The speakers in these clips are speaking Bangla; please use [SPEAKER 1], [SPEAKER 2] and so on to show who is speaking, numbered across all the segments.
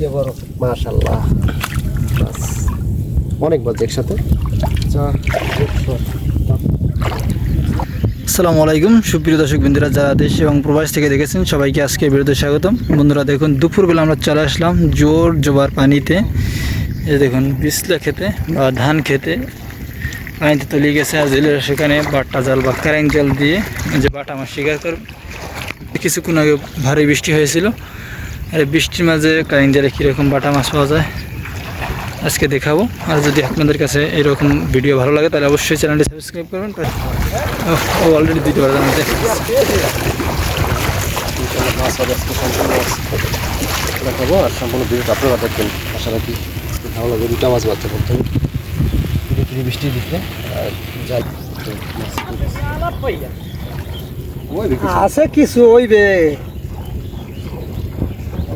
[SPEAKER 1] এইটা বড়।
[SPEAKER 2] মাশাল্লাহ। অনেক বলছে একসাথে।
[SPEAKER 3] আসসালামু আলাইকুম। সুপ্রিয় দর্শক বন্ধুরা যারা দেশ এবং প্রবাস থেকে দেখেছেন, সবাইকে আজকে বিরুদ্ধে স্বাগতম। বন্ধুরা, দেখুন, দুপুরবেলা আমরা চলে আসলাম জোর জোবার পানিতে। এই দেখুন, বিসলা খেতে বা ধান খেতে। পানিতে তলিয়ে গেছে আর জেলেরা সেখানে বাট্টা জাল বা কারেন্ট জাল দিয়ে যে বাটা মাছ শিকার কর কিছুক্ষণ আগে ভারী বৃষ্টি হয়েছিল। আর বৃষ্টির মাঝে কারেন্ট জালে কীরকম বাটা মাছ পাওয়া যায় আজকে দেখাবো। আর যদি আপনাদের কাছে এরকম ভিডিও ভালো লাগে তাহলে অবশ্যই চ্যানেলটি সাবস্ক্রাইব করবেন। ও অলরেডি দিতে পারবেন আমাদের
[SPEAKER 2] মাছ সম্পূর্ণ দেখাবো আর সম্পূর্ণ ভিডিওটা আপনারা দেখবেন। আশা রাখি ভালো লাগবে। দুটা মাছ বাচ্চা করতে হবে ধীরে ধীরে বৃষ্টি দিতে আর যাই।
[SPEAKER 1] আছে কিছু হইবে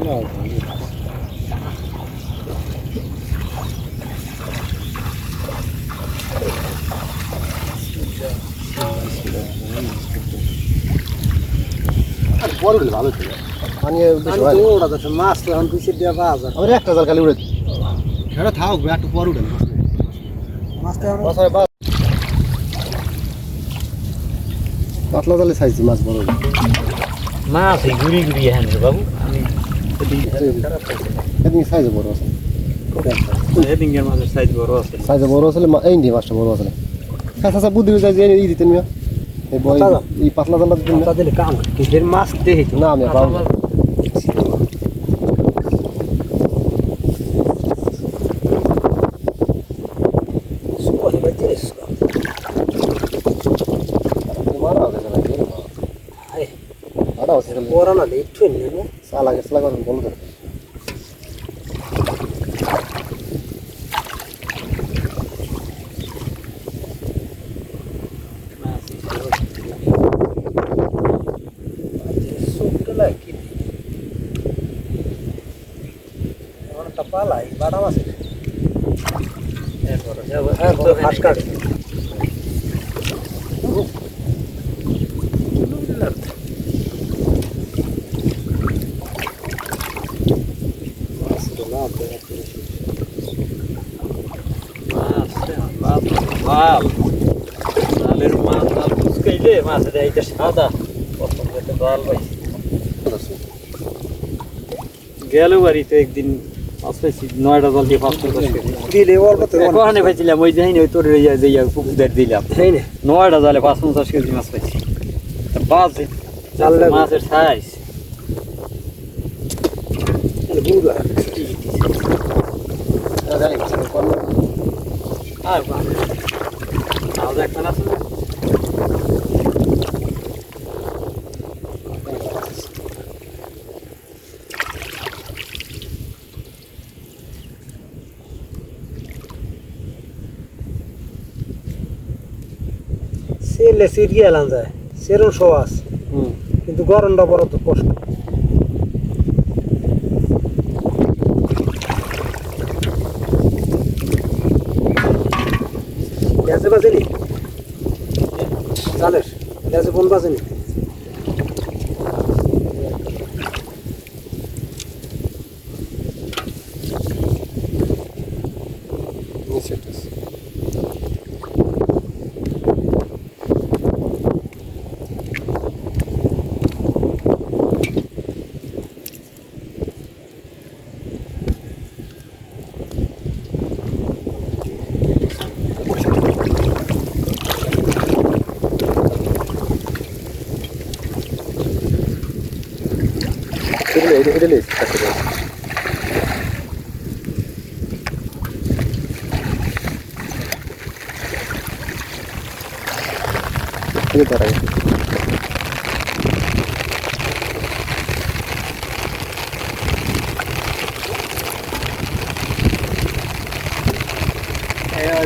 [SPEAKER 2] আর বড় হলে ভালো ছিল পানি বেশি হয়
[SPEAKER 1] আমি
[SPEAKER 2] না।
[SPEAKER 1] তো ওটা তো মাছ তো এখন দুইশো দেওয়া পাওয়া যায়
[SPEAKER 2] আমার একটা জাল খালি উড়ে খেড়ে থাক একটু পর
[SPEAKER 1] মাছ
[SPEAKER 2] পাতলা জালে সাইজ মাছ বড়
[SPEAKER 4] মাছ ঘুরি ঘুরি হ্যাঁ বাবু আমি
[SPEAKER 2] এদিন সাইজে বড় আছে
[SPEAKER 4] হেডিংয়ের মাছের সাইজ বড় আছে
[SPEAKER 2] সাইজে বড় আছে এই নি মাছটা বড় আছে কাঁচা চা বুদ্ধি যাই যে ই দিতেন মিয়া এই বই
[SPEAKER 1] পাতলা জাল?
[SPEAKER 2] এই পাতলা জালটা দিতেন
[SPEAKER 1] তা দিলে কাম কিসের মাছ দেখি তো
[SPEAKER 2] না আমি পাবো না।
[SPEAKER 1] সুপারি বাজে
[SPEAKER 2] মারা হবে না কি
[SPEAKER 1] আরে
[SPEAKER 2] আড়া আছে খালি
[SPEAKER 1] ওরা না একটু নেব
[SPEAKER 2] সালা গেছলা করে বল করে
[SPEAKER 1] সুপটা কি এখন একটা পালাই বাটা মাছ হ্যাঁ বড় হাঁস
[SPEAKER 4] মাছের এইটা সাদা প্রথম একদিন মাছ নয়টা জাল দিয়ে পাঁচ পঞ্চাশ কেজি
[SPEAKER 1] দিলে অল্প তো
[SPEAKER 4] ওখানে পাইছিলাম ওই যাইনি ওই তোর ইয়া যে দিলাম নয়টা জালে পাঁচ পঞ্চাশ কেজি মাছ পাইছি বাজে মাছের সাইজ আর আজ একখান আছে
[SPEAKER 1] সিরিয়া এলান যায় সেরম
[SPEAKER 2] হুম।
[SPEAKER 1] কিন্তু গরমটা বড় তো কষ্ট। Lezi bazini. Salır. Lezi bun bazini.
[SPEAKER 2] Iniciatyws. এটা এটা এটা লেস এটা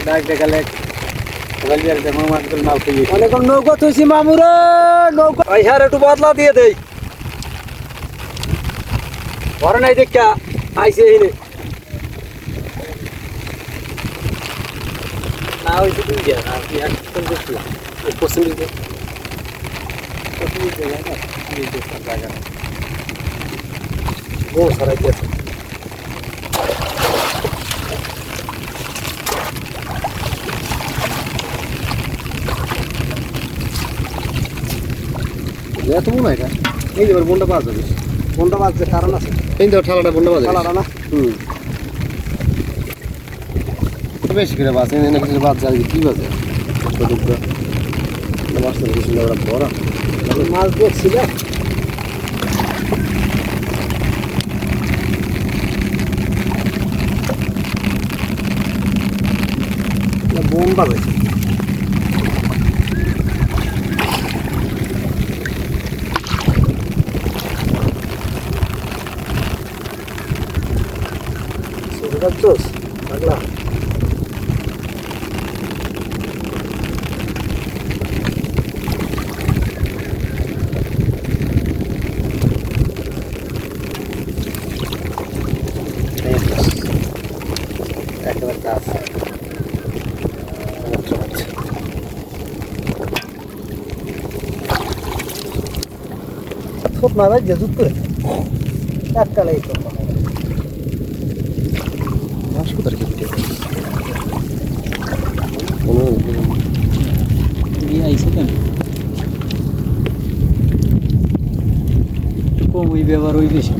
[SPEAKER 4] ডাক দেখালে যে মামা আঙ্কেল মাল পেয়ে
[SPEAKER 1] অনেকক্ষণ নৌকা তুইছি মামুরে নৌকা আইসার একটু বদলা দিয়ে দেই। ঘরে নাই দেখা আইসে এনে
[SPEAKER 2] এত মনে হয় এটা? এই এবার বোনটা বাজ যাবে।
[SPEAKER 1] বোনটা পাওয়া কারণ আছে।
[SPEAKER 2] এই তো ঠালাটা পাওয়া যাবে
[SPEAKER 1] কালারা না?
[SPEAKER 2] হুম। বেশি করে বাস এনে কিছু বাদ যায় কি বাজে? টুকরো মাছটা বেশি না বড়।
[SPEAKER 1] মাছ দেখছিল বোম বাজাইছে। চোস পাগলা
[SPEAKER 2] একেবারে কাজ
[SPEAKER 1] খুব না ভাই যেহেতু করে। এককালাই তো।
[SPEAKER 2] মাছ কোথায় কি
[SPEAKER 4] এই আইছে কেন কম ওই ব্যবহার ওই বেশি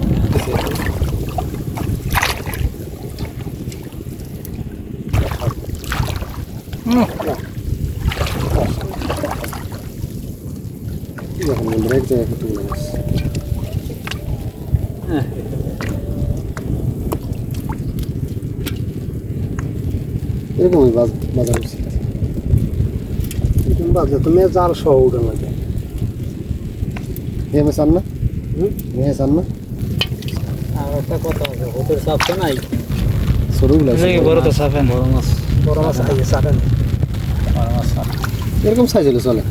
[SPEAKER 2] এখন বন্ধুরা এক জায়গায় কতগুলো
[SPEAKER 4] হ্যাঁ
[SPEAKER 2] এরকমই বাজ বাজার হচ্ছে
[SPEAKER 1] বাজে তুমি জাল সহ উঠে লাগে
[SPEAKER 2] মেয়ে চান না?
[SPEAKER 1] হুম?
[SPEAKER 2] মেয়ে চান না?
[SPEAKER 4] আর একটা কথা আছে হোটেল সাপ তো নাই?
[SPEAKER 2] সরুগুলো আছে।
[SPEAKER 3] বড় তো
[SPEAKER 4] বড় মাছ।
[SPEAKER 1] বড় মাছ চাটেন
[SPEAKER 4] বড় মাছ
[SPEAKER 2] এরকম সাইজ হলে চলে।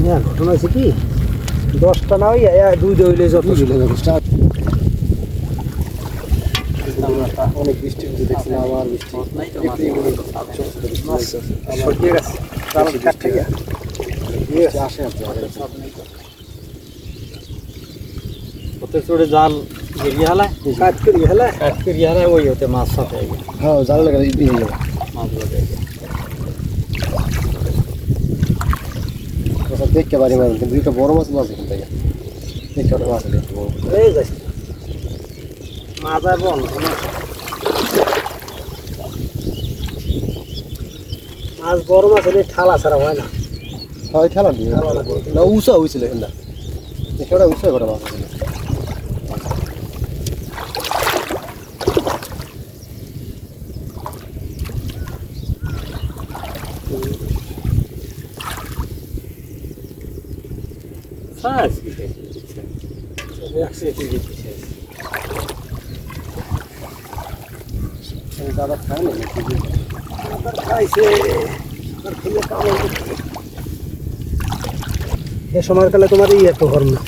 [SPEAKER 1] হ্যাঁ ঘটনা হয়েছে কি? দশটা না ওই এ- দুই দইলে যত
[SPEAKER 2] বুঝলে যাবে স্টার্ট অনেক বৃষ্টি হচ্ছে দেখছিলাম আবার বৃষ্টি
[SPEAKER 4] নাই তো মাছ
[SPEAKER 2] একটু মনে হচ্ছে ছোট ছোট বৃষ্টি
[SPEAKER 1] মাছ
[SPEAKER 2] হচ্ছে। আবার
[SPEAKER 1] সরিয়ে গেছে কারণ কাঠ থেকে
[SPEAKER 2] বৃষ্টি আসে আর যায়।
[SPEAKER 4] হোটেল চড়ে জাল গেরিয়ে হালায়
[SPEAKER 1] কাঠ করি হেলে
[SPEAKER 4] কাট করিয়ে হালায় ওই হতে মাছ সাথে
[SPEAKER 2] হ্যাঁ জাল লাগা ইয়ে হয়ে যাবে
[SPEAKER 4] মাছগুলো দেখে
[SPEAKER 2] ওসব দেখতে পারি মাছ কিন্তু দুইটা বড় মাছ মাছ এখান থেকে দেখতে পারি মাছ
[SPEAKER 1] যাচ্ছে মাথা বল মাছ বড় মাছ হলে ঠালা ছাড়া হয় না।
[SPEAKER 2] হয় খেলা দিয়ে। না উষা হয়েছিল এখানটা। এখানে উষা করে মাছ ছিল
[SPEAKER 4] সাজ কি? দেখছে কি? দিচ্ছে
[SPEAKER 2] দাদা খায় না
[SPEAKER 1] খাইছে। এ তোমার না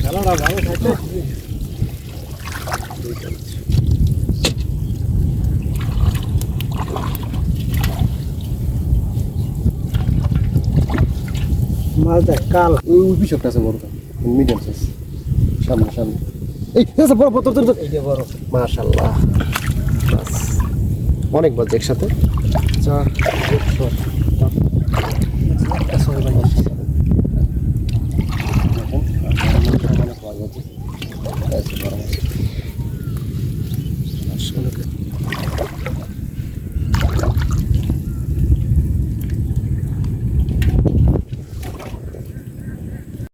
[SPEAKER 2] খেলাটা ভালো থাকে
[SPEAKER 1] মাছ দেখ কাল।
[SPEAKER 2] ওই ওই পিছকটা আছে বড়টা মিডিয়াম সাইজ সামনে সামনে। এই বড় বড় তোর তোর
[SPEAKER 1] এই যে বড়
[SPEAKER 2] মাশাআল্লাহ বাস অনেক বাজে একসাথে। চার